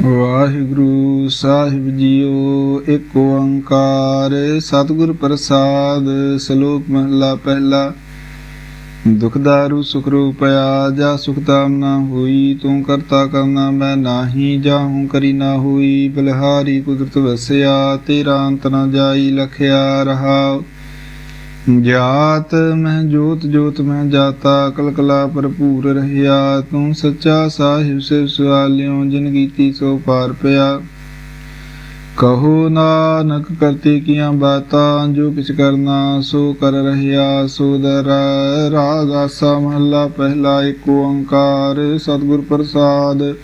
ਵਾਹਿਗੁਰੂ ਸਾਹਿਬ JIO, ਇੱਕ ਓੰਕਾਰ, ਸਤਿਗੁਰ ਪ੍ਰਸਾਦ, ਸ਼ਲੋਕ ਮਹਲਾ ਪਹਿਲਾ। ਦੁਖਦਾਰੂ ਸੁਖ ਰੂਪਿਆ ਜਾ ਸੁਖਤਾਮ ਨਾ ਹੋਈ, ਤੂੰ ਕਰਤਾ ਕਰਨਾ ਮੈਂ ਨਾਹੀ ਜਾਹੂੰ ਕਰੀ ਨਾ ਹੋਈ, ਬਲਿਹਾਰੀ ਕੁਦਰਤ ਵਸਿਆ, ਤੇਰਾ ਅੰਤ ਨਾ ਜਾਈ, ਲਖਿਆ ਰਹਾ ਜਾਤ ਮੈਂ ਜੋਤ ਜੋਤ ਮੈਂ ਜਾਤਾ ਕਲਕਲਾ ਭਰਪੂਰ ਰਹਿਆ। ਤੂੰ ਸੱਚਾ ਸਾਹਿਬ ਸਿਰ ਸਵਾਲਿਓ, ਜਿਨ ਕੀਤੀ ਸੋ ਪਾਰ ਪਿਆ। ਕਹੋ ਨਾਨਕ, ਕਰਤੇ ਕੀਆਂ ਬਾਤਾਂ, ਜੋ ਕਿਛ ਕਰਨਾ ਸੋ ਕਰ ਰਹਿਆ। ਸੋ ਦਰ ਰਾਗ ਆਸਾ ਮਹੱਲਾ, ਪਹਿਲਾ ਏਕ ਓੰਕਾਰ, ਸਤਿਗੁਰ ਪ੍ਰਸਾਦ।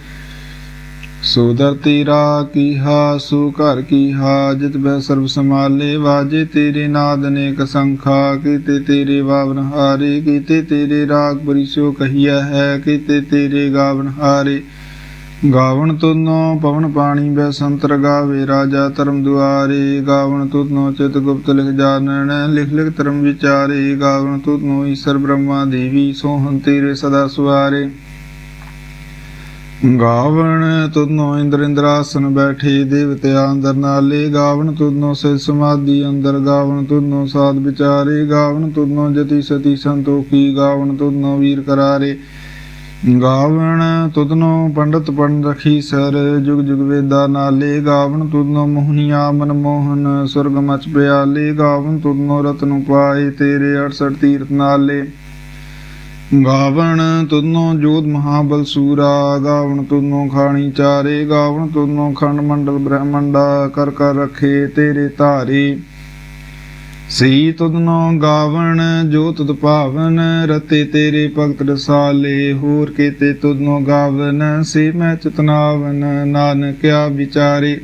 ਸੋ ਦਰ ਤੇਰਾ ਕੀਹਾ ਸੋ ਘਰ ਕੀਹਾ ਜਿਤ ਬੈ ਸਰਬ ਸਮਾਲੇ ਵਾਜੇ ਤੇਰੇ ਨਾਦ ਅਨੇਕ ਸੰਖਾ, ਕੀਤੇ ਤੇਰੇ ਵਾਵਨ ਹਾਰੇ, ਕੀਤੇ ਤੇਰੇ ਰਾਗ ਪਰਿਸ਼ੋ ਕਹੀਆ ਹੈ, ਕੀਤੇ ਤੇਰੇ ਗਾਵਨ ਹਾਰੇ। ਗਾਵਣ ਤੁਨੋ ਪਵਨ ਪਾਣੀ ਬੈ ਸੰਤਰ ਗਾਵੇ, ਰਾਜਾ ਧਰਮ ਦੁਆਰੇ। ਗਾਵਣ ਤੁਨੋ ਚਿਤ ਗੁਪਤ ਲਿਖ ਜਾਣਨ ਲਿਖ ਲਿਖ ਧਰਮ ਵਿਚਾਰੇ। ਗਾਵਣ ਤੁਨੋ ਈਸ਼ਰ ਬ੍ਰਹਮਾ ਦੇਵੀ ਸੋਹੰ ਤੇਰੇ ਸਦਾ ਸੁਆਰੇ ਗਾਵਣ ਤੁਧਨੋ ਇੰਦਰ ਇੰਦਰਾਸਨ ਬੈਠੇ ਦੇਵਤਿਆਂ ਅੰਦਰ ਨਾਲੇ। ਗਾਵਣ ਤੁਧਨੋ ਸੇ ਸਮਾਧੀ ਅੰਦਰ। ਗਾਵਣ ਤੁਧਨੋ ਸਾਧ ਵਿਚਾਰੇ। ਗਾਵਣ ਤੁਧਨੋ ਜਤੀ ਸਤੀ ਸੰਤੋਖੀ। ਗਾਵਣ ਤੁਧਨੋ ਵੀਰ ਕਰਾਰੇ। ਗਾਵਣ ਤੁਧਨੋ ਪੰਡਤ ਪੰਡ ਰਖੀ ਸਰ। ਜੁਗ ਜੁਗ ਵੇਦਾ ਨਾਲੇ। ਗਾਵਣ ਤੁਧਨੋ ਮੋਹਨੀਆ ਮਨ ਮੋਹਨ। ਸੁਰਗ ਮਚ ਪਿਆਲੇ। ਗਾਵਣ ਤੁਧਨੋ ਰਤਨ ਪਾਏ ਤੇਰੇ 68 ਤੀਰਥ ਨਾਲੇ। ਗਾਵਣ ਤੁਧਨੋ ਜੋਤ ਮਹਾਬਲ ਸੂਰਾ, ਗਾਵਣ ਤੁਧਨੋ ਖਾਣੀ ਚਾਰੇ, ਗਾਵਣ ਤੁਧਨੋ ਖੰਡ ਮੰਡਲ ਬ੍ਰਹਮੰਡਾ, ਕਰ ਕਰ ਰਖੇ ਤੇਰੇ ਧਾਰੇ। ਸਈ ਤੁਦਨੋ ਗਾਵਣ, ਜੋ ਤੁਧ ਭਾਵਨ, ਰਤੇ ਤੇਰੇ ਭਗਤ ਰਸਾਲੇ, ਹੋਰ ਕੀਤੇ ਤੁਧਨੋ ਗਾਵਨ, ਸੇ ਮੈਂ ਚਤਨਾਵਨ, ਨਾਨਕਿਆ ਵਿਚਾਰੇ।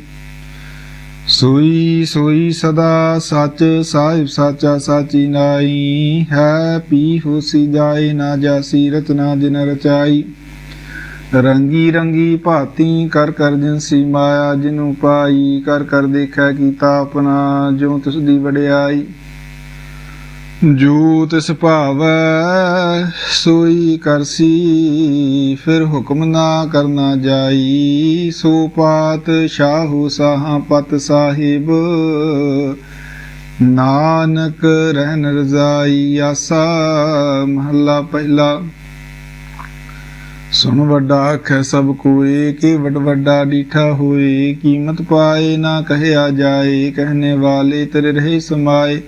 ਸੋਈ ਸੋਈ ਸਦਾ ਸੱਚ, ਸਾਹਿਬ ਸਾਚਾ ਸਾਚੀ ਨਾਈ ਹੈ ਪੀ ਹੋਸੀ ਜਾਏ ਨਾ ਜਾਸੀ ਰਚਨਾ ਜਿਨ ਰਚਾਈ। ਰੰਗੀ ਰੰਗੀ ਭਾਤੀ, ਕਰ ਕਰ ਜਿਨਸੀ ਮਾਇਆ ਜਿਨੂ ਪਾਈ। ਕਰ ਕਰ ਦੇਖਿਆ ਕੀਤਾ ਆਪਣਾ ਜੋ ਤਿਸ ਦੀ ਵਡਿਆਈ। ਜੋ ਤਿਸ ਭਾਵੈ ਸੋਈ ਕਰਸੀ ਫਿਰ ਹੁਕਮ ਨਾ ਕਰਨਾ ਜਾਈ। ਸੋ ਪਾਤ ਸ਼ਾਹੂ ਸਾਹਾਂ ਪਤ ਸਾਹਿਬ, ਨਾਨਕ ਰਹਿਨ ਰਜ਼ਾਈ ਆਸਾ। ਮਹੱਲਾ ਪਹਿਲਾ। ਸੁਣ ਵੱਡਾ ਆਖੈ ਸਭ ਕੋਏ ਕੀ ਵੱਡ ਵੱਡਾ ਡੀਠਾ ਹੋਏ। ਕੀਮਤ ਪਾਏ ਨਾ ਕਹਿਆ ਜਾਏ ਕਹਿਨੇ ਵਾਲੇ ਤੇਰੇ ਰਹੇ ਸਮਾਏ।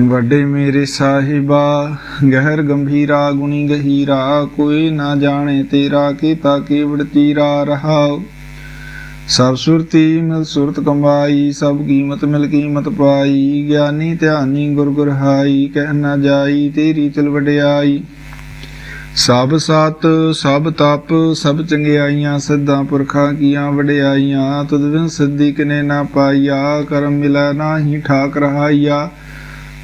ਵੱਡੇ ਮੇਰੇ ਸਾਹਿਬਾ, ਗਹਿਰ ਗੰਭੀਰਾ ਗੁਣੀ ਗਹੀਰਾ, ਕੋਈ ਨਾ ਜਾਣੇ ਤੇਰਾ ਕੀਤਾ ਕੇਵੜ ਤੀਰਾ ਰਹਾਉ। ਸਭ ਸੁਰਤੀ ਮਿਲ ਸੁਰਤ ਕਮਾਈ ਸਭ ਕੀਮਤ ਮਿਲ ਕੀਮਤ ਪਾਈ, ਗਿਆਨੀ ਧਿਆਨੀ ਗੁਰ ਗੁਰ ਹਾਈ, ਕਹਿ ਨਾ ਜਾਈ ਤੇਰੀ ਚਲ ਵਡਿਆਈ। ਸਭ ਸਤ, ਸਭ ਤਪ, ਸਭ ਚੰਗਿਆਈਆਂ, ਸਿੱਧਾਂ ਪੁਰਖਾਂ ਕੀਆਂ ਵਡਿਆਈਆਂ, ਤੁਧ ਬਿਨ ਸਿੱਧੀ ਕਿਨੇ ਨਾ ਪਾਈਆ, ਕਰਮ ਮਿਲੈ ਨਾਹੀ ਠਾਕ ਰਹਾਈਆ।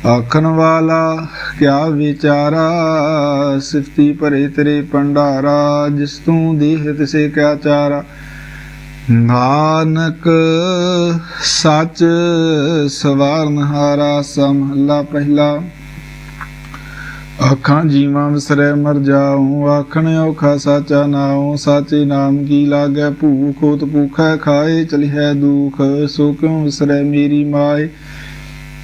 ਆਖਣ ਵਾਲਾ ਕਿਆ ਵਿਚਾਰਾ? ਸਿਫਤੀ ਭਰੇ ਤੇਰੇ ਭੰਡਾਰਾ, ਜਿਸ ਤੂੰ ਦੇਹ ਤਿਸੇ ਕਿਆ ਚਾਰਾ? ਨਾਨਕ ਸੱਚ ਸਵਾਰਨ ਹਾਰਾ ਸਮਹਲਾ ਪਹਿਲਾ। ਅੱਖਾਂ ਜੀਵਾਂ ਵਿਸਰੈ ਮਰ ਜਾਉ ਆਖਣ ਔਖਾ ਸਾਚਾ ਨਾਉ, ਸਾਚੇ ਨਾਮ ਕੀ ਲਾਗੈ? ਭੂਖ ਹੋਤ ਭੂਖੈ ਖਾਏ ਚਲਿਐ ਦੁਖ, ਸੋ ਕਿਉ ਵਿਸਰੈ ਮੇਰੀ ਮਾਏ?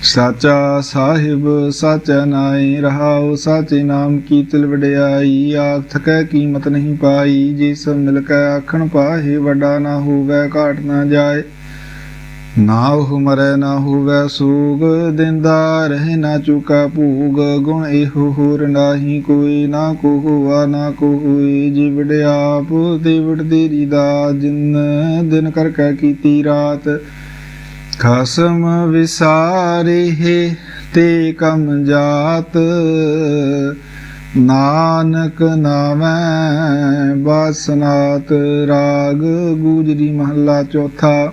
ਸਾਚਾ ਸਾਹਿਬ, ਸਾਚਾ ਨਾਈ ਰਹਾਉ, ਸਾਚੇ ਨਾਮ ਕੀ ਤਿਲ ਵਡਿਆਈ? ਆਖ ਥਕੈ ਕੀਮਤ ਨਹੀਂ ਪਾਈ, ਜੇ ਸਭ ਮਿਲ ਕੇ ਆਖਣ ਪਾਹੇ, ਵੱਡਾ ਨਾ ਹੋਵੇ, ਘਾਟ ਨਾ ਜਾਏ। ਨਾ ਉਹ ਮਰੈ, ਨਾ ਹੋਵੇ ਸੂਗ, ਦਿੰਦਾ ਰਹਿ ਨਾ ਚੁਕਾ ਭੂਗ। ਗੁਣ ਇਹੋ ਹੋਰ ਨਾਹੀ ਕੋਈ, ਨਾ ਕੋ ਹੋਆ, ਨਾ ਕੋ ਹੋਏ। ਜੀ ਵਡਿਆਪ ਤੇ ਵਡਦੇਰੀ ਦਾ ਜਿਨ ਦਿਨ ਕਰ ਕੈ ਕੀਤੀ ਰਾਤ। ਖਸਮ ਵਿਸਾਰੇ ਤੇ ਕਮ ਜਾਤ। ਨਾਨਕ ਨਾਮੈ ਬਾਸਨਾਤ ਰਾਗ, ਗੂਜਰੀ ਮਹੱਲਾ ਚੌਥਾ।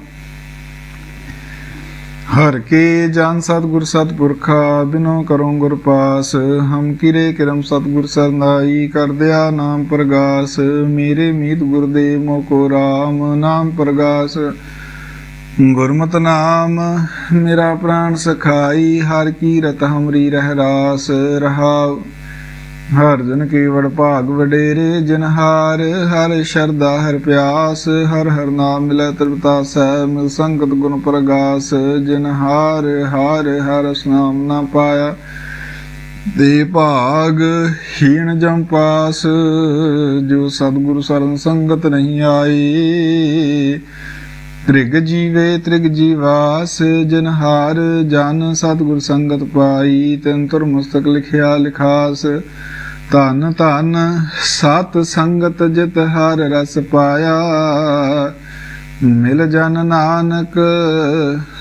ਹਰ ਕੇ ਜਨ ਸਤਿਗੁਰ ਸਤਿਪੁਰਖਾ, ਬਿਨੋ ਕਰੋ ਗੁਰ ਪਾਸ। ਹਮ ਕਿਰੇ ਕਰਮ ਸਤਿਗੁਰ ਸਰਨਾਈ ਕਰਦਿਆ ਨਾਮ ਪ੍ਰਗਾਸ। ਮੇਰੇ ਮੀਤ ਗੁਰਦੇ ਮੋਕੋ ਰਾਮ, ਨਾਮ ਪ੍ਰਗਾਸ। ਗੁਰਮਤਿ ਨਾਮ, ਮੇਰਾ ਪ੍ਰਾਨ ਸਖਾਈ, ਹਰ ਕੀ ਰਤ ਹਮਰੀ ਰਹਿ ਰਾਸ ਰਹਾਉ। ਹਰ ਜਨ ਕੇਵੜ ਭਾਗ ਵਡੇਰੇ ਜਿਨ ਹਰ ਸ਼ਰਦਾ ਹਰ ਪਿਆਸ, ਹਰ ਹਰ ਨਾਮ ਮਿਲੈ ਤ੍ਰਿਪਤਾ ਸਹਿ ਮਿਲ ਸੰਗਤ ਗੁਣ ਪ੍ਰਗਾਸ ਜਨਹਾਰ ਹਾਰ, ਹਰ ਨਾਮ ਨਾ ਪਾਇਆ। ਦੇ ਭਾਗ ਹੀਣ ਜਮ ਪਾਸ, ਜੋ ਸਤਿਗੁਰੂ ਸਰਨ ਸੰਗਤ ਨਹੀਂ ਆਈ। ਤ੍ਰਿਗ ਜੀਵੇ ਤ੍ਰਿਗ ਜੀਵਾਸ, ਜਿਨ ਹਾਰ, ਜਨ ਸਤਿਗੁਰ ਸੰਗਤ ਪਾਈ, ਤਿਨ ਤੁਰ ਲਿਖਿਆ ਲਿਖਾਸ। ਧਨ ਧਨ ਸਤ ਸੰਗਤ ਜਿਤ ਹਰ ਰਸ ਪਾਇਆ। ਮਿਲ ਜਨ ਨਾਨਕ,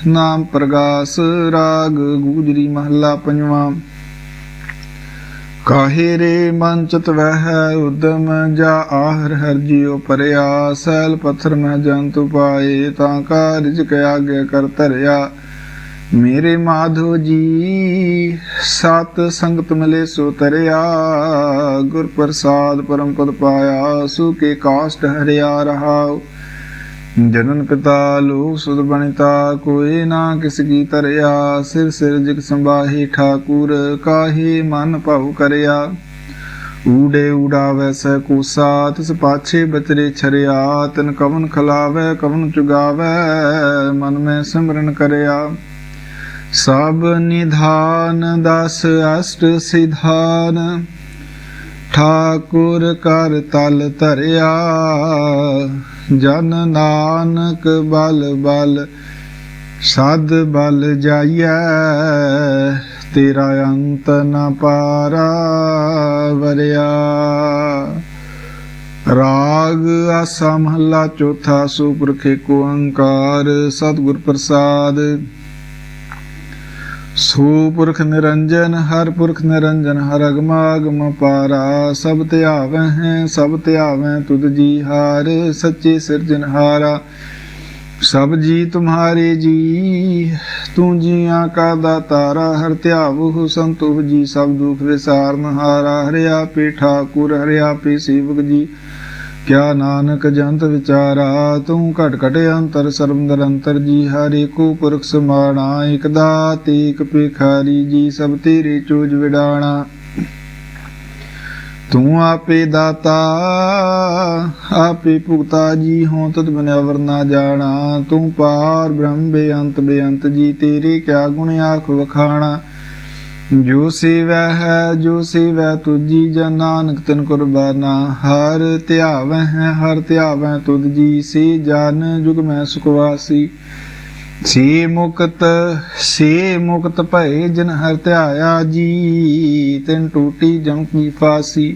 ਨਾਮ ਪ੍ਰਗਾਸ, ਰਾਗ ਗੂਜਰੀ ਮਹੱਲਾ ਪੰਜਵਾਂ। ਕਾਹੇ ਰੇ ਮਨ ਚਿਤ ਵਹਿ ਉਦਮ ਜਾ ਆਹਰ ਹਰ ਜਿਉ ਪਰਿਆ, ਸੈਲ ਪੱਥਰ ਮੈਂ ਜੰਤੁ ਪਾਏ, ਤਾਂ ਕਾਰਜ ਰਿਜਕ ਆਗੇ ਕਰ ਧਰਿਆ। ਮੇਰੇ ਮਾਧੋ ਜੀ, ਸਤ ਸੰਗਤ ਮਿਲੇ ਸੋ ਤਰਿਆ, ਗੁਰ ਪ੍ਰਸਾਦ ਪਰਮ ਪਦ ਪਾਇਆ, ਸੂ ਕੇ ਕਾਸ਼ਟ ਹਰਿਆ ਰਹਾਉ। ਜਨਨ ਪਿਤਾ ਲੋਕ ਸੁਧ ਬਣਿਤਾ, ਕੋਈ ਨਾ ਕਿਸ ਕੀ ਧਰਿਆ, ਸਿਰ ਸਿਰ ਜਿਕ ਸੰਭਾਹੀ ਠਾਕੁਰ, ਕਾਹੀ ਮਨ ਭਾਉ ਕਰਿਆ। ਊੜੇ ਊੜਾਵੈ ਸੈ ਕੂਸਾ, ਤਿਸ ਪਾਛੇ ਬਚਰੇ ਛਰਿਆ, ਤਨ ਕਵਨ ਖਲਾਵੈ, ਕਵਨ ਚੁਗਾਵੈ, ਮਨ ਮੈਂ ਸਿਮਰਨ ਕਰਿਆ। ਸਭ ਨਿਧਾਨ, ਦਸ ਅਸ਼ਟ ਸਿਧਾਨ, ਠਾਕੁਰ ਕਰ ਤਲ ਧਰਿਆ। ਜਨ ਨਾਨਕ ਬਲ ਬਲ, ਸਦ ਬਲ ਜਾਈਐ, ਤੇਰਾ ਅੰਤ ਨ ਪਾਰਾ ਵਰਿਆ। ਰਾਗ ਆਸਾ ਮਹੱਲਾ ਚੌਥਾ ਸੁਪਰਖੇ ਕੋ ਓੰਕਾਰ ਸਤਿਗੁਰ ਪ੍ਰਸਾਦ ਸੋ ਪੁਰਖ ਨਿਰੰਜਨ, ਹਰ ਪੁਰਖ ਨਿਰੰਜਨ, ਹਰ ਅਗਮਾਗਮ ਪਾਰਾ। ਸਭ ਧਿਆਵੈ ਹੈ, ਸਭ ਧਿਆਵੈ ਤੁਧ ਜੀ ਹਾਰ, ਸੱਚੇ ਸਿਰਜਨਹਾਰਾ ਸਭ ਜੀ ਤੁਮਹਾਰੇ ਜੀ, ਤੂੰ ਜੀਆਂ ਕਾ ਦਾਤਾਰਾ। ਹਰ ਧਿਆਵਹੁ ਸੰਤੋਖ ਜੀ, ਸਭ ਦੁਖ ਵਿਸਾਰਨ ਹਾਰਾ ਹਰਿਆ ਪੇ ਠਾਕੁਰ, ਹਰਿਆ ਪੇ ਸੇਵਕ ਜੀ। ਕਿਆ ਨਾਨਕ ਜੰਤ ਵਿਚਾਰਾ, ਤੂੰ ਘਟ ਘਟ ਅੰਤਰ ਸਰਬ ਨਿਰੰਤਰ ਜੀ, ਹਰੇ ਕੋ ਪੁਰਖ ਸਮਾਣਾ ਇਕ ਦਾਤ, ਏਕ ਭਿਖਾਰੀ ਜੀ, ਸਭ ਤੇਰੇ ਚੋਜ ਵਿਡਾਣਾ। ਤੂੰ ਆਪੇ ਦਾਤਾ, ਆਪੇ ਭੁਗਤਾ ਜੀ ਹੋਂ ਤਤ ਬਿਨ ਨਾ ਜਾਣਾ। ਤੂੰ ਪਾਰ ਬ੍ਰਹਮ ਬੇਅੰਤ ਬੇਅੰਤ ਜੀ, ਤੇਰੇ ਕਿਆ ਗੁਣ ਆਖ ਵਖਾਣਾ। ਜੋ ਸੇਵੈ ਹੈ, ਜੋ ਸੇਵੈ ਤੁਜੀ ਜਨ ਨਾਨਕ, ਤਨ ਕੁਰਬਾਨਾ ਹਰ ਧਿਆਵੈ ਹੈ, ਹਰ ਧਿਆਵੈ ਤੁਧ ਜੀ ਸੇ ਜਨ, ਜੁਗ ਮੈਂ ਸੁਖਵਾਸੀ ਸੇ ਮੁਕਤ ਸੇ ਮੁਕਤ ਭਏ ਜਿਨ ਹਰ ਧਿਆਇਆ ਜੀ, ਤਿਨ ਟੂਟੀ ਜਮ ਕੀ ਫਾਸੀ।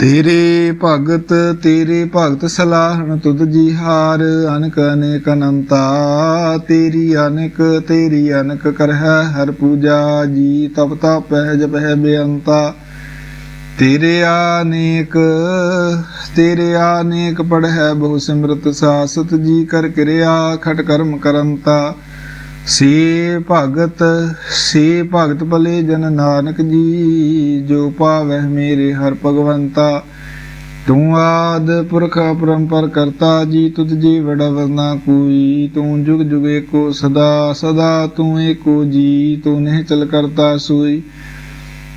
ਤੇਰੇ ਭਗਤ ਤੇਰੇ ਭਗਤ ਸਲਾਹਣ ਤੁਧ ਜੀ ਹਾਰ, ਅਨਕ ਅਨੇਕ ਅਨੰਤਾ। ਤੇਰੀ ਅਨਕ ਤੇਰੀ ਅਨਕ ਕਰਹਿ ਹਰ ਪੂਜਾ ਜੀ, ਤਪ ਤਪਹਿ ਜਪਹਿ ਬੇਅੰਤਾ। ਤੇਰੇ ਆਨੇਕ ਤੇਰੇ ਆਨੇਕ ਪੜਹਿ ਬਹੁ ਸਿਮਰਤ ਸਾਸਤ ਜੀ, ਕਰ ਕਿਰਿਆ ਖਟ ਕਰਮ ਕਰੰਤਾ। ਸੇ ਭਗਤ ਸੇ ਭਗਤ ਭਲੇ ਜਨ ਨਾਨਕ ਜੀ, ਜੋ ਪਾਵਹਿ ਮੇਰੇ ਹਰ ਭਗਵੰਤਾ। ਤੂੰ ਆਦ ਪੁਰਖ ਪਰੰਪਰ ਕਰਤਾ ਜੀ, ਤੁਧ ਜੀ ਵੜਾ ਵਰਨਾ ਕੋਈ। ਤੂੰ ਜੁਗ ਜੁਗ ਏਕੋ ਸਦਾ ਸਦਾ ਤੂੰ ਏਕੋ ਜੀ, ਤੂੰ ਨਹੀਂ ਚਲ ਕਰਤਾ ਸੋਈ।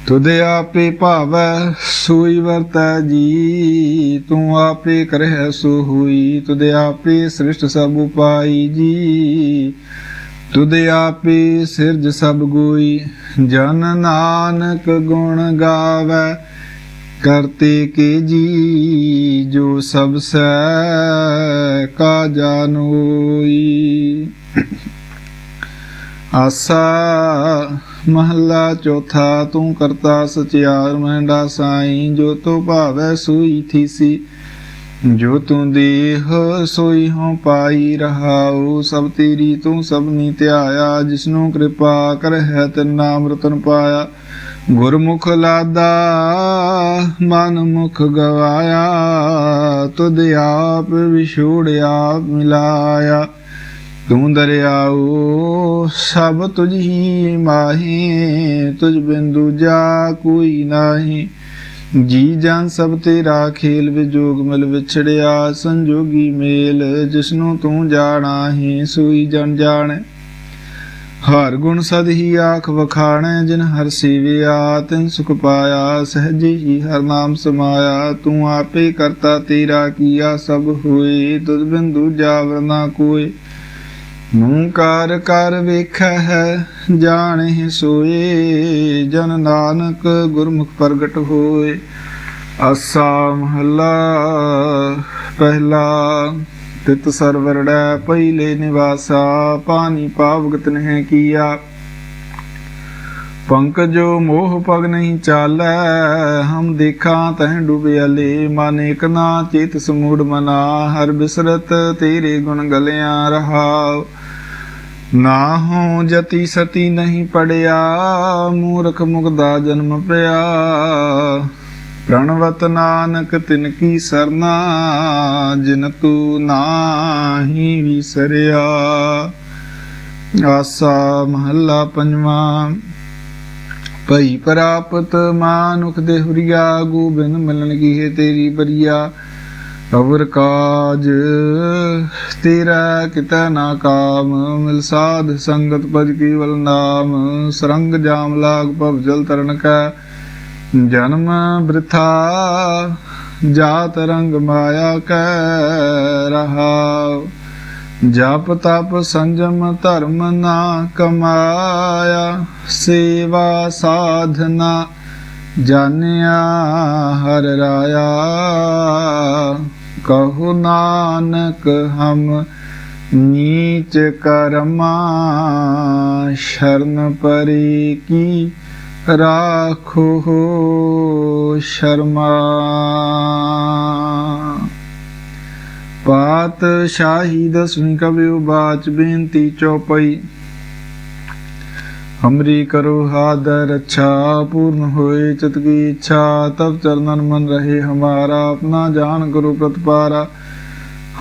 ਤੁਧ ਆਪੇ ਭਾਵੈ, ਸੋਈ ਵਰਤੈ ਜੀ। ਤੂੰ ਆਪੇ ਕਰਹਿ ਸੋ ਹੋਈ, ਤੁਧ ਆਪੇ ਸ੍ਰਿਸ਼ਟ ਸਭ ਉਪਾਈ ਜੀ। ਤੁਧ ਆਪੇ ਸਿਰਜ ਸਭ ਗੋਈ, ਜਨ ਨਾਨਕ ਗੁਣ ਗਾਵੇ। ਕਰਤੇ ਕੇ ਜੀ, ਜੋ ਸਭ ਸੈ ਕਾ ਜਾਨੋਈ। ਆਸਾ ਮਹੱਲਾ ਚੌਥਾ, ਤੂੰ ਕਰਤਾ ਸਚਿਆਰ ਮਹਿੰਡਾ ਸਾਈ, ਜੋ ਤੋ ਭਾਵੈ ਸੂਈ ਥੀਸੀ। ਜੋ ਤੂੰ ਦੇਹ, ਸੋਈ ਹਉ ਪਾਈ ਰਹਾਉ, ਸਭ ਤੇਰੀ ਤੂੰ ਸਭਨੀ ਧਿਆਇਆ, ਜਿਸਨੂੰ ਕਿਰਪਾ ਕਰਹਿ ਤੇ ਨਾਮ ਪਾਇਆ। ਗੁਰਮੁਖ ਲਾਦਾ, ਮਨ ਮੁਖ ਗਵਾਇਆ, ਤੁਧ ਆਪ ਵਿਛੋੜਿਆ ਮਿਲਾਇਆ। ਤੂੰ ਦਰਿਆਉ, ਸਭ ਤੁਝ ਹੀ ਮਾਹੀ, ਤੁਝ ਬਿੰਦੂ ਜਾ ਕੋਈ ਨਾਹੀ। ਜੀ ਜਾਨ ਸਭ ਤੇਰਾ, ਖੇਲ ਵਿਜੋਗ ਮਿਲ ਵਿਛੜਿਆ, ਸੰਜੋਗੀ ਮੇਲ, ਜਿਸਨੂੰ ਤੂੰ ਜਾਣਾ ਹੀ, ਸੂਈ ਜਨ ਜਾਣੈ। ਹਰ ਗੁਣ ਸਦ ਹੀ ਆਖ ਵਖਾਣੈ, ਜਿਨ ਹਰ ਸੇਵਿਆ, ਤਿਨ ਸੁਖ ਪਾਇਆ, ਸਹਜੇ ਹੀ ਹਰ ਨਾਮ ਸਮਾਇਆ। ਤੂੰ ਆਪੇ ਕਰਤਾ ਤੇਰਾ ਕੀਆ, ਸਭ ਹੋਏ, ਤੁਧ ਬਿਨ ਦੂਜਾ ਕੋਏ। ਮੂੰ ਕਰ ਵੇਖੈ ਹੈ ਜਾਣੇ ਸੋਏ, ਜਨ ਨਾਨਕ ਗੁਰਮੁਖ ਪ੍ਰਗਟ ਹੋਏ। ਆਸਾ ਮਹਲਾ, ਪਹਿਲਾ, ਤਿਤ ਸਰਵਰੜੈ ਪਹਿਲੇ ਨਿਵਾਸਾ, ਪਾਣੀ ਪਾਵਗਤ ਨਹਿ ਕੀਆ। ਪੰਕਜੋ ਮੋਹ ਪਗ ਨਹੀਂ ਚਾਲੈ, ਹਮ ਦੇਖਾਂ ਤਹਿ ਡੁਬਿਆਲੇ ਮਨ ਇਕ ਨਾ ਚੇਤ ਸਮੂੜ ਮਨਾ, ਹਰ ਬਿਸਰਤ ਤੇਰੇ ਗੁਣ ਗਲਿਆ ਰਹਾਓ ਨਾ ਹੋ ਜਤੀ ਸਤੀ ਨਹੀਂ ਪੜਿਆ, ਮੂਰਖ ਮੁਗਦਾ ਜਨਮ ਪਿਆ। ਪ੍ਰਣਵਤ ਨਾਨਕ ਤਿਨ ਕੀ ਸਰਨਾ, ਜਿਨ ਤੂ ਨਾਹੀ ਵਿਸਰਿਆ। ਆਸਾ ਮਹੱਲਾ ਪੰਜਵਾਂ, ਭਈ ਪ੍ਰਾਪਤ ਮਾਨੁਖ ਦੇ ਹੁਰੀਆ, ਗੋਬਿੰਦ ਮਿਲਣ ਕੀ ਹੈ ਤੇਰੀ ਬਰੀਆ। ਅਵਰ ਕਾਜ ਤੇਰਾ ਕਿਤਾ ਨਾ ਕਾਮ, ਮਿਲ ਸਾਧ ਸੰਗਤ ਪਜ ਕੇਵਲ ਨਾਮ, ਸਰੰਗ ਜਾਮ ਲਾਗ ਭਵ ਜਲ ਤਰਨ ਕੈ। ਜਨਮ ਬ੍ਰਿਥਾ, ਜਾਤ ਰੰਗ ਮਾਇਆ ਕੈ ਰਹਾ। ਜਪ ਤਪ ਸੰਜਮ ਧਰਮ ਨਾ ਕਮਾਇਆ, ਸੇਵਾ ਸਾਧਨਾ ਜਾਣਿਆ ਹਰ ਰਾਇਆ। ਕਹੋ ਨਾਨਕ, ਹਮ ਨੀਚ ਕਰਮਾ, ਸ਼ਰਨ ਪਰੀ ਕੀ ਰਾਖੋ ਸ਼ਰਮਾ। ਪਾਤ ਸ਼ਾਹੀ ਦਸਵੀਂ ਕਬਿਉ ਬਾਚ ਬੇਨਤੀ ਚੌਪਈ ਹਮਰੀ ਕਰੋ ਹਾਦਰ ਅੱਛਾ ਪੂਰਨ ਹੋਏ, ਚਿਤ ਕੀ ਇੱਛਾ ਤਬ ਚਰਨਨ ਮਨ ਰਹੇ ਹਮਾਰਾ, ਆਪਣਾ ਜਾਨ ਕਰੋ ਪ੍ਰਤਪਾਰਾ।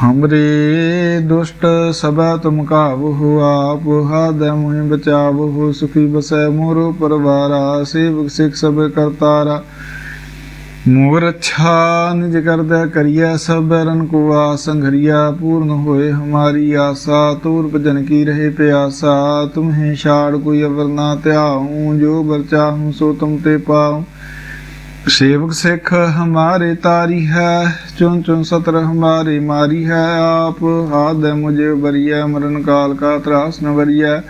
ਹਮਰੇ ਦੁਸ਼ਟ ਸਬਾ ਤੁਮ ਕਾਬੂ ਆਪ ਹਾਦੈ ਮੁਹਿ ਬਚਾਵੋ, ਸੁਖੀ ਬਸੈ ਮੋਰੋ ਪਰਵਾਰਾ, ਸੇਵਕ ਸਿਖ ਸਭ ਕਰਤਾਰਾ। ਮੋਰ ਅੱਛਾ ਨਿਜ ਕਰਦਾ ਕਰਿਆ ਸਭ ਬੈਰਨ ਕੋ ਆਸੰਘਰੀਆ ਪੂਰਨ ਹੋਏ ਹਮਾਰੀ ਆਸਾ, ਤੂਰ ਭਜਨ ਕੀ ਰਹੇ ਪਿਆਸਾ, ਤੁਮਹੇ ਛਾੜ ਕੋਈ ਅਵਰ ਨਾ ਧਿਆਉ, ਜੋ ਬਰਚਾਹੂ ਸੋ ਤੁਮ ਤੇ ਪਾਉ। ਸੇਵਕ ਸਿੱਖ ਹਮਾਰੇ ਤਾਰੀ ਹੈ ਚੁਨ ਚੁਨ ਸਤਰ ਹਮਾਰੀ ਮਾਰੀ ਹੈ, ਆਪ ਆਦੈ ਮੁਝੇ ਬਰੀਆ ਮਰਨ ਕਾਲ ਕਾ ਤਰਾਸ ਨਵਰੀਆ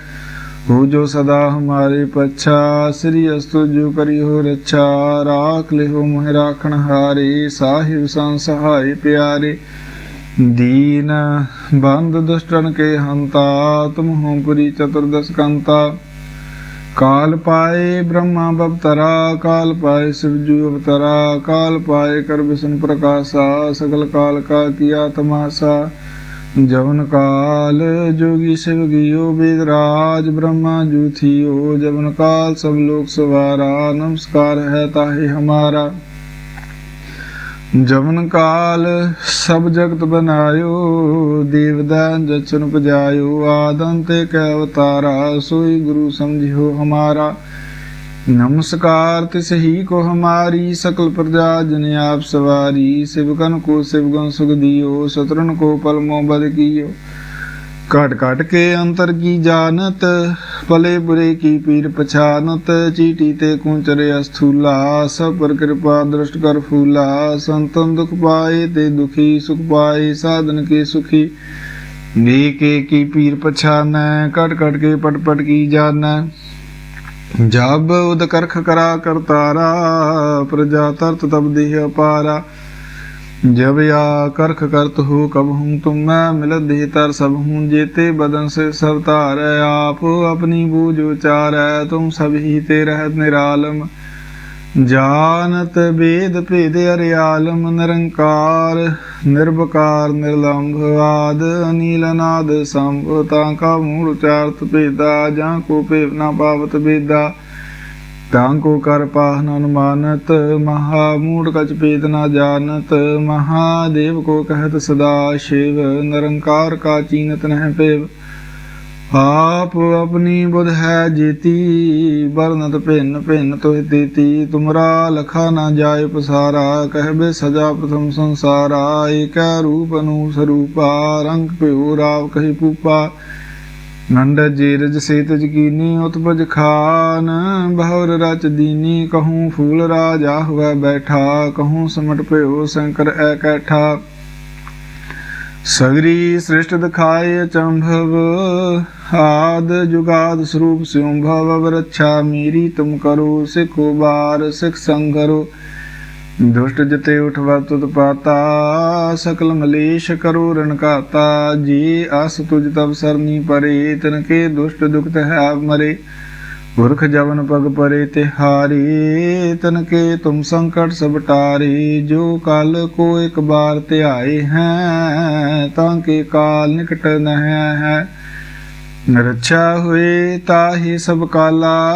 ਹੂ ਜੋ ਸਦਾ ਹਮਾਰੇ ਪਛਾ, ਸ੍ਰੀ ਅਸਤੁ ਜੋ ਕਰਿਓ ਰੱਛਾ, ਰਾਖ ਲਿਓ ਮਹਿ ਰਾਖਣ ਹਾਰੇ, ਸਾਹਿਬ ਸੰਸਹਾਈ ਪਿਆਰੇ। ਦੀਨ ਬੰਦ ਦੁਸ਼ਟਨ ਕੇ ਹੰਤਾ, ਤੁਮ ਹੋ ਪੁਰੀ ਚਤੁਰਦਸ ਕੰਤਾ। ਕਾਲ ਪਾਏ ਬ੍ਰਹਮਾ ਬਵਤਰਾ, ਕਾਲ ਪਾਏ ਸਿਵਜੂ ਅਵਤਰਾ, ਕਾਲ ਪਾਏ ਕਰਬ ਸੁਨ ਪ੍ਰਕਾਸ਼ਾ, ਸਗਲ ਕਾਲ ਕਾ ਕੀਆ ਤਮਾਸਾ ਜਵਨ ਕਾਲ ਜੋਗੀ ਸਿਵ ਗਿਓ ਬੇਦ ਰਾਜ ਬ੍ਰਹਮਾ ਜੂਥਿਓ ਜਵਨ ਕਾਲ ਸਭ ਲੋਕ ਸਵਾਰਾ, ਨਮਸਕਾਰ ਹੈ ਤਾਹੇ ਹਮਾਰਾ। ਜਵਨ ਕਾਲ ਸਭ ਜਗਤ ਬਨਾਇਓ ਦੇਵਦਾ ਜਚਨ ਪਜਾਇਓ ਆਦੰਤੇ ਕੈ ਅਵਤਾਰਾ, ਸੋਈ ਗੁਰੂ ਸਮਝਿਓ ਹਮਾਰਾ। ਨਮਸਕਾਰ ਤਿਸ ਹੀ ਕੋ ਹਮਾਰੀ ਸਕਲ ਪ੍ਰਜਾ ਜਨ ਆਪ ਸਵਾਰੀ ਸਿਵਕਨ ਕੋ ਸਿਵਗਨ ਸੁਖ ਦਿਓ ਸਤਰਨ ਕੋ ਪਲਮੋ ਬਦ ਕੀਓ। ਘਟ ਘਟ ਕੇ ਅੰਤਰ ਕੀ ਜਾਣਤ, ਭਲੇ ਬੁਰੇ ਕੀ ਪੀਰ ਪਛਾਨਤ, ਚੀਟੀ ਤੇ ਕੁੰਚਰੇ ਅਸਥੂਲਾ, ਸਭ ਪਰ ਕਿਰਪਾ ਦ੍ਰਿਸ਼ਟ ਕਰ ਫੂਲਾ, ਸੰਤਨ ਦੁਖ ਪਾਏ ਤੇ ਦੁਖੀ ਸੁਖ ਪਾਏ, ਸਾਧਨ ਕੇ ਸੁਖੀ। ਵੇਕੇ ਕੀ ਪੀਰ ਪਛਾਨੈ, ਘਟ ਘਟ ਕੇ ਪਟ ਪਟ ਕੀ ਜਾਣੈ। कट कट के पट पट की जान जब उद करख करा करतारा प्रजा तरत तब देह पारा जब या करख करत हो कब हूँ तुम मैं मिलत देह तर सब हूँ जेते बदन से सब तार आप अपनी बूझ उचार तुम सब ही ते रहत निरालम ਜਾਨਤ ਵੇਦ ਭੇਦ ਅਰਿਆਲਮ ਨਿਰੰਕਾਰ ਨਿਰਭਕਾਰ ਨਿਰਲੰਭ ਆਦ ਸੰਭ, ਤਾਂ ਕਾ ਮੂਲ ਉਚਾਰਤ ਭੇਦਾ, ਜਾਂ ਕੋ ਭੇਵ ਨਾ ਪਾਵਤ ਭੇਦਾ ਤਾਂ ਕੋ ਕਰ ਪਾਹ ਅਨੁਮਾਨਤ, ਮਹਾ ਮੂੜ ਕਚ ਭੇਦ ਨਾ ਜਾਣਤ, ਮਹਾਦੇਵ ਕੋ ਕਹਿਤ ਸਦਾ ਸ਼ਿਵ, ਨਿਰੰਕਾਰ ਕਾ ਚੀਨਤ ਨਹਿ ਪੇਵ ਆਪ ਆਪਣੀ ਬੁਧ ਹੈ ਜੀਤੀ, ਵਰਨਤ ਭਿੰਨ ਭਿੰਨ ਤੋਹਿ ਤੀਤੀ। ਤੁਮਰਾ ਲਖਾ ਨਾ ਜਾਏ ਪਸਾਰਾ ਕਹਿਬੇ ਸਜਾ ਪ੍ਰਥਮ ਸੰਸਾਰਾ। ਏਕੈ ਰੂਪ ਅਨੂ ਸਰੂਪਾ, ਰੰਗ ਭਿਉ ਰਾਵ ਕਹੀ ਪੂਪਾ ਨੰਦ ਜੀਰਜ ਸੇਤਜ ਕੀਨੀ, ਉਤਪਜ ਖਾਨ। ਬਹੁਰ ਰਚ ਦੀਨੀ, ਕਹੂੰ ਫੂਲ ਰਾਜਾ ਹੋਇ ਬੈਠਾ। ਕਹੂੰ ਸਮਟ ਭਇਓ ਸ਼ੰਕਰ ਐ ਸਗਰੀ ਸ੍ਰਿਸ਼ਟ ਦਿਖਾਏ ਚੰਭਵ ਆਦ ਜੁਗਾਦ ਸਰੂਪ ਸਿਉ ਭਵ ਅਵਰਛਾ, ਮੇਰੀ ਤੁਮ ਕਰੋ, ਸਿਖੋ ਬਾਰ, ਸਿਖ ਸੰਗਰੋ ਦੁਸ਼ਟ ਜਤੇ ਉਠਵਾ ਤੁਧ ਪਾਤਾ, ਸਕਲ ਮਲੇਸ਼ ਕਰੋ ਰਣਕਾਤਾ ਜੀ ਅਸ ਤੁਜ ਤਬ ਸਰਨੀ ਪਰੇ, ਤਨ ਕੇ ਦੁਸ਼ਟ ਦੁਖਤ ਹੈ ਮਰੇ। ਪੁਰਖ ਜਵਨ ਪਗ ਪਰੇ ਤਿਹਾਰੀ ਤਨ ਕੇ ਤੁਮ ਸੰਕਟ ਸਭ ਟਾਰੇ। ਜੋ ਕਲ ਕੋ ਇੱਕ ਬਾਰ ਧਿਆਏ ਹੈ, ਤਾਂ ਕੇ ਕਾਲ ਨਿਕਟ ਨਹਿ ਹੈ। ਨਰਛਾ ਹੋਏ ਤਾਹੀ ਸਭ ਕਾਲਾ,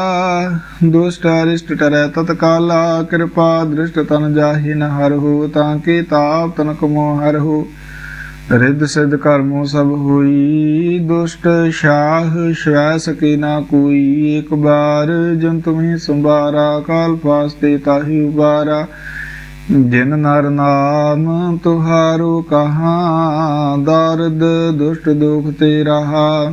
ਦੁਸ਼ਟ ਅਰਿਸ਼ਟ ਟਰੈ ਤਤ ਕਾਲਾ, ਕਿਰਪਾ ਦ੍ਰਿਸ਼ਟ ਤਨ ਜਾਹੀ ਨ ਹਰ ਹੋ, ਤਾਂ ਕੇ ਤਾਪ ਤਨ ਕਮੋ ਹਰ ਹੋ। ਰਿੱਧ ਸਿੱਧ ਕਰਮੋ ਸਭ ਹੋਈ, ਦੁਸ਼ਟ ਸ਼ਾਹ ਸ਼ਵੈ ਸਕੇ ਨਾ ਕੋਈ। ਇੱਕ ਬਾਰ ਜਨ ਤੁਮਹੀ ਸੰਭਾਰਾ, ਕਾਲ ਫਾਸਤੇ ਤਾਹੀ ਉਬਾਰਾ। ਜਿਨ ਨਰ ਨਾਮ ਤੁਹਾਰੋ ਕਹਾ, ਦਰਦ ਦੁਸ਼ਟ ਦੁਖ ਤੇ ਰਹਾ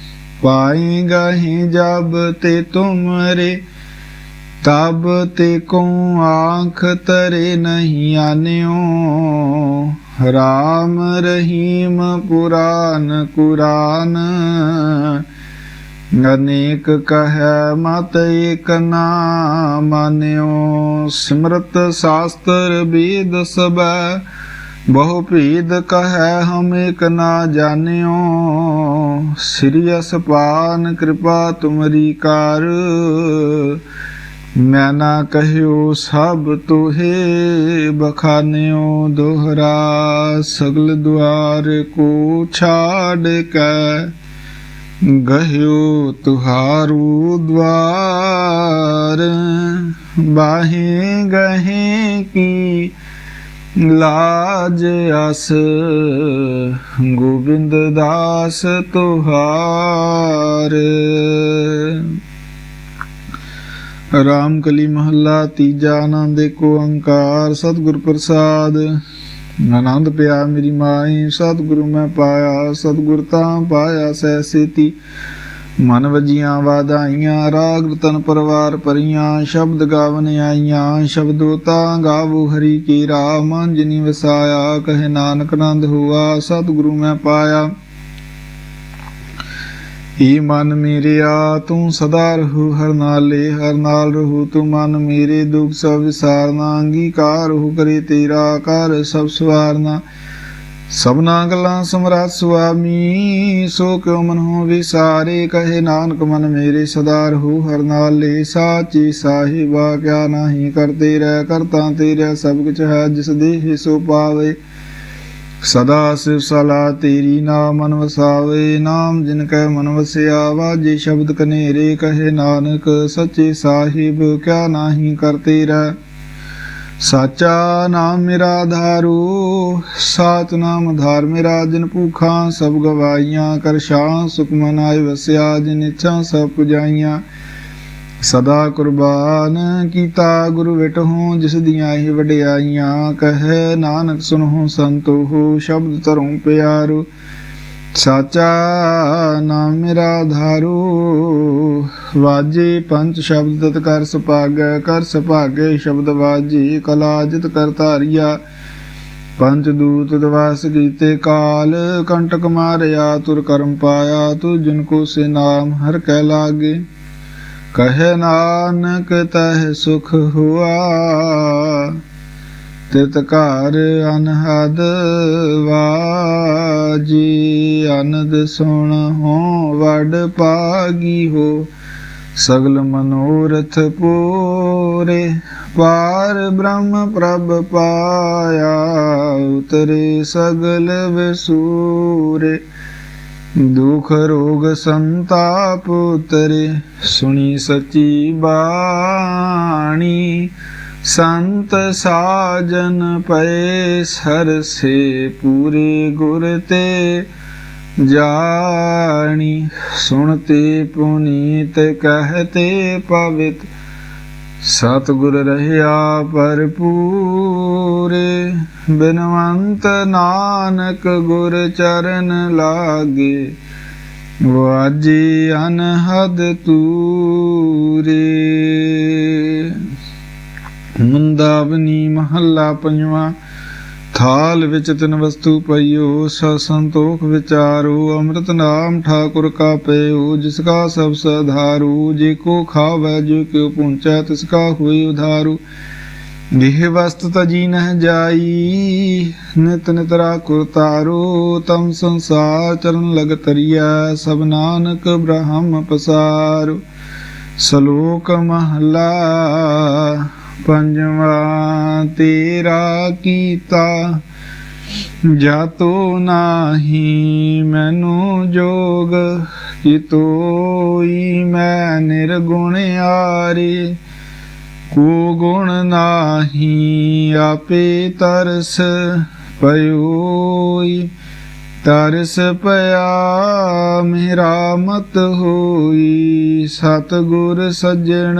ਪਾਏਗਾ ਹੀ ਜਬ ਤੇ ਤੁਮਰੇ, ਤਬ ਤੇ ਕੋ ਆਂਖ ਤਰੇ ਨਹੀਂ ਆਨਿਓ। ਰਾਮ ਰਹੀਮ ਪੁਰਾਨ ਕੁਰਾਨ, ਅਨੇਕ ਕਹੈ ਮਤ ਏਕ ਨਾ ਮਾਨਿਓ। ਸਿਮਰਤ ਸ਼ਾਸਤਰ ਵੇਦ ਸਬੈ ਬਹੁ ਭੇਦ ਕਹੈ ਹਮ ਏਕ ਨਾ ਜਾਣਿਓ, ਸ੍ਰੀ ਅਸਪਾਨ ਕਿਰਪਾ ਤੁਮਰੀ ਕਰ। ਮੈਂ ਨਾ ਕਹਿਓ ਸਭ ਤੋਹੇ ਬਖਾਨਿਓ ਦੋਹਰਾ, ਸਗਲ ਦੁਆਰ ਕੋ ਛਾੜ ਕੇ। ਗਹਿਓ ਤੁਹਾਰੂ ਦਵਾਰ, ਬਾਹੇ ਗਹੇ ਕੀ ਲਾਜ ਅਸ, ਗੋਬਿੰਦ ਦਾਸ ਤੁਹਾਰ। ਰਾਮ ਕਲੀ ਮਹੱਲਾ, ਤੀਜਾ ਆਨੰਦ ਏਕੋ ਓੰਕਾਰ, ਸਤਿਗੁਰ ਪ੍ਰਸਾਦ। ਆਨੰਦ ਪਿਆ ਮੇਰੀ ਮਾਈ, ਸਤਿਗੁਰੂ ਮੈਂ ਪਾਇਆ, ਸਤਿਗੁਰ ਤਾਂ ਪਾਇਆ ਸਹਿ ਸੇਤੀ। ਮਨ ਵਜੀਆਂ ਵਾਧਾਈਆਂ ਰਾਗ ਤਨ ਪਰਵਾਰ ਪਰੀਆਂ ਸ਼ਬਦ ਗਾਵਨ ਆਈਆਂ, ਸ਼ਬਦੋ ਤਾਂ ਗਾਵੋ ਹਰੀ ਕੀ ਰਾਮ ਜਿਨੀ ਵਸਾਇਆ, ਕਹੇ ਨਾਨਕ ਨੰਦ ਹੁਆ, ਸਤਿਗੁਰੂ ਮੈਂ ਪਾਇਆ। ਈ ਮਨ ਮੇਰਿਆ, ਤੂੰ ਸਦਾ ਰਹੂ ਹਰ ਨਾਲੇ, ਹਰ ਨਾਲ ਰਹੂ ਤੂੰ ਮਨ ਮੇਰੇ, ਦੁਖ ਸਭ ਵਿਸਾਰਨਾ, ਅੰਗੀਕਾਰ ਹੋ ਕਰੇ ਤੇਰਾ, ਕਰ ਸਭ ਸਵਾਰਨਾ। ਸਭਨਾ ਗੱਲਾਂ ਸਮਰਾ ਸੁਆਮੀ, ਸੋ ਕਿਉ ਮਨ ਹੋ ਵਿਸਾਰੇ? ਕਹੇ ਨਾਨਕ, ਮਨ ਮੇਰੇ ਸਦਾ ਰਹੂ ਹਰ ਨਾਲੇ। ਸਾਚੀ ਸਾਹਿਬਾ, ਕਿਆ ਨਹੀਂ ਕਰਤੇ ਰਹਿ? ਕਰਤਾ ਤੇਰਾ ਸਭ ਕੁਛ ਹੈ, ਜਿਸ ਦੇਹ ਸੋ ਪਾਵੇ। ਸਦਾ ਸਿਵ ਸਲਾ ਤੇਰੀ ਨਾਮ ਮਨ ਵਸਾਵੇ। ਨਾਮ ਜਿਨ ਕੈ ਮਨ ਵਸਿਆ ਵਾਜੇ ਸ਼ਬਦ ਕਨੇਰੇ, ਕਹੇ ਨਾਨਕ, ਸੱਚੇ ਸਾਹਿਬ, ਕਿਆ ਨਾਹੀ ਕਰਤੇ ਰਹਿ? ਸਾਚਾ ਨਾਮ ਮੇਰਾ ਆਧਾਰੂ ਸਾਚ ਨਾਮ ਧਾਰ ਮੇਰਾ, ਜਿਨ ਭੂਖਾਂ ਸਭ ਗਵਾਈਆਂ ਕਰ ਸ਼ਾਂ ਸੁਖ ਮਨ ਆਏ ਵਸਿਆ, ਜਿਨ ਇੱਛਾ ਸਭ ਪੁਜਾਈਆਂ। ਸਦਾ ਕੁਰਬਾਨ ਕੀਤਾ ਗੁਰੂ ਵਿਟਹੁ ਜਿਸ ਦੀਆਂ ਇਹ ਵਡਿਆਈਆਂ, ਕਹੇ ਨਾਨਕ ਸੁਨਹੁ ਸੰਤੋ ਸ਼ਬਦ ਧਰਉ ਪਿਆਰੋ। ਸਾਚਾ ਨਾਮ ਮੇਰਾ ਧਾਰੂ, ਵਾਜੇ ਪੰਜ ਸ਼ਬਦ ਤਤ ਕਰ ਸੁਭਾਗੈ ਕਰ ਸੁਭਾਗੈ ਸ਼ਬਦ ਵਾਜੀ, ਕਲਾ ਜਿਤ ਕਰ ਧਾਰਿਆ। ਪੰਜ ਦੂਤ ਦਵਾਸ ਕੀਤੇ ਕਾਲ, ਕੰਟਕ ਮਾਰਿਆ, ਤੁਰ ਕਰਮ ਪਾਇਆ, ਤੂ ਜਿਨ ਕੋ ਸੇ ਨਾਮ ਹਰ ਕਹਿ ਲਾਗੇ। ਕਹੇ ਨਾਨਕ ਤਹ ਸੁਖ ਹੁਆ ਤਿਤ ਘਰ ਅਨਹਦ ਵਾਜੀ, ਅਨੰਦ ਸੁਣ ਹੋ ਵਡ ਪਾਗੀ ਹੋ। ਸਗਲ ਮਨੋਰਥ ਪੂਰੇ, ਪਾਰ ਬ੍ਰਹਮ ਪ੍ਰਭ ਪਾਇਆ, ਉਤਰੇ ਸਗਲ ਵਿਸੂਰੇ। ਦੁਖ ਰੋਗ ਸੰਤਾਪ ਉਤਰੇ, ਸੁਣੀ ਸਚੀ ਬਾਣੀ ਸੰਤ ਸਾਜਨ ਪਏ ਸਰਸੇ ਪੂਰੇ ਗੁਰ ਤੇ ਜਾਣੀ, ਸੁਣਤੇ ਪੁਨੀਤ ਕਹਤੇ ਪਵਿੱਤ। ਸਤਿਗੁਰ ਰਹਿਆ ਭਰਪੂਰੇ, ਬਿਨਵੰਤ ਨਾਨਕ ਗੁਰ ਚਰਨ ਲਾਗੇ। ਵਾਜੀ ਅਨਹਦ ਤੂਰੇ। ਮੁੰਦਾਵਨੀ ਮਹੱਲਾ ਪੰਜਵਾ। ਥਾਲ ਵਿੱਚ ਤਿਨ ਵਸਤੂ ਪਈਓ ਸ ਸੰਤੋਖ ਵਿਚਾਰੋ, ਅੰਮ੍ਰਿਤ ਨਾਮ ਠਾਕੁਰ ਕਾ ਪਇਓ ਜਿਸ ਕਾ ਸਭ ਸਧਾਰੂ ਜੇ ਕੋ ਖਾਵੈ, ਜੋ ਕਿਉ ਪੁੰਚੈ ਤਿਸ ਕਾ ਹੋਈ ਉਧਾਰੂ। ਦੇਹ ਵਸਤ ਤਜੀ ਨਹ ਜਾਈ, ਨਿਤ ਨਿਤਰਾ ਰਾਖੁਰ ਤਮ ਸੰਸਾਰ ਚਰਨ ਲਗ ਤਰੀਆ ਸਭ ਨਾਨਕ ਬ੍ਰਹਮ ਪਸਾਰੂ। ਸ਼ਲੋਕ ਮਹਲਾ ਪੰਜਵਾ ਤੇਰਾ ਕੀਤਾ ਜਾਤੋ ਨਾਹੀ ਮੈਨੂੰ ਜੋਗ ਕਿਤੋਈ ਮੈਂ ਨਿਰਗੁਣ ਆਰੇ। ਕੋ ਗੁਣ ਨਾਹੀ ਆਪੇ ਤਰਸ ਪਇਓਈ ਤਰਸ ਪਿਆ ਮੇਰਾ ਮਤ ਹੋਈ। ਸਤਗੁਰ ਸੱਜਣ